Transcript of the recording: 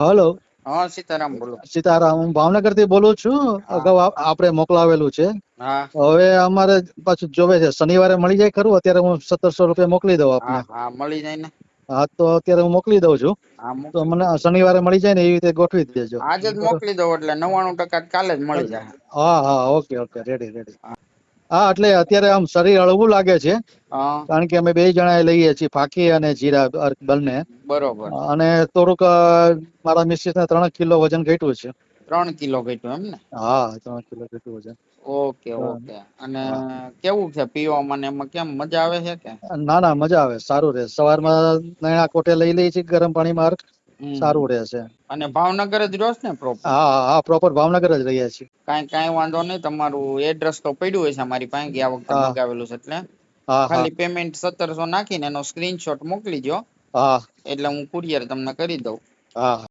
Hello. હા સીતારામ બોલો. સીતારામ હું ભાવનગરથી બોલું છું. અગાઉ આપણે મોકલાવેલું છે. હવે અમારે પાછું જોવે છે શનિવારે મળી જાય ખરું? અત્યારે હું સત્તરસો રૂપિયા મોકલી દઉં આપને. મળી જાય ને. હા તો અત્યારે હું મોકલી દઉં છું. તો મને શનિવારે મળી જાય ને એવી રીતે ગોઠવી દેજો. આજે જ મોકલી દઉં એટલે નવ્વાણું ટકા કાલે જ મળી જાય. હા હા ઓકે ઓકે રેડી રેડી. હા એટલે અત્યારે આમ શરીર હળવું લાગે છે. કારણ કે અમે બે જણા લઈએ છીએ ફાકી અને જીરા બંને. બરોબર. અને થોડુંક મારા મિસિસ ને ત્રણ કિલો વજન ઘટ્યું છે. ત્રણ કિલો ઘટ્યું એમ ને હા ત્રણ કિલો ઘટ્યું વજન. Okay okay. અને કેવું છે પીવામાં એમાં કેમ મજા આવે છે કે? ના ના મજા આવે સારું રહે. સવારમાં નયણા કોટે લઈ લઈએ છીએ ગરમ પાણીમાં અર્ક. સારું રહેશે અને ભાવનગર જ રહ્યો ને પ્રોપર હા હા, પ્રોપર ભાવનગર જ રહ્યા છીએ. કાંઈ કાંઈ વાંધો નહીં તમારું એડ્રેસ તો પડ્યું હોય છે અમારી પાસે ગયા વખતે મંગાવેલું છે એટલે. ખાલી પેમેન્ટ સત્તરસો નાખીને એનો સ્ક્રીનશોટ મોકલી દો હા. એટલે હું કુરિયર તમને કરી દઉં. હા.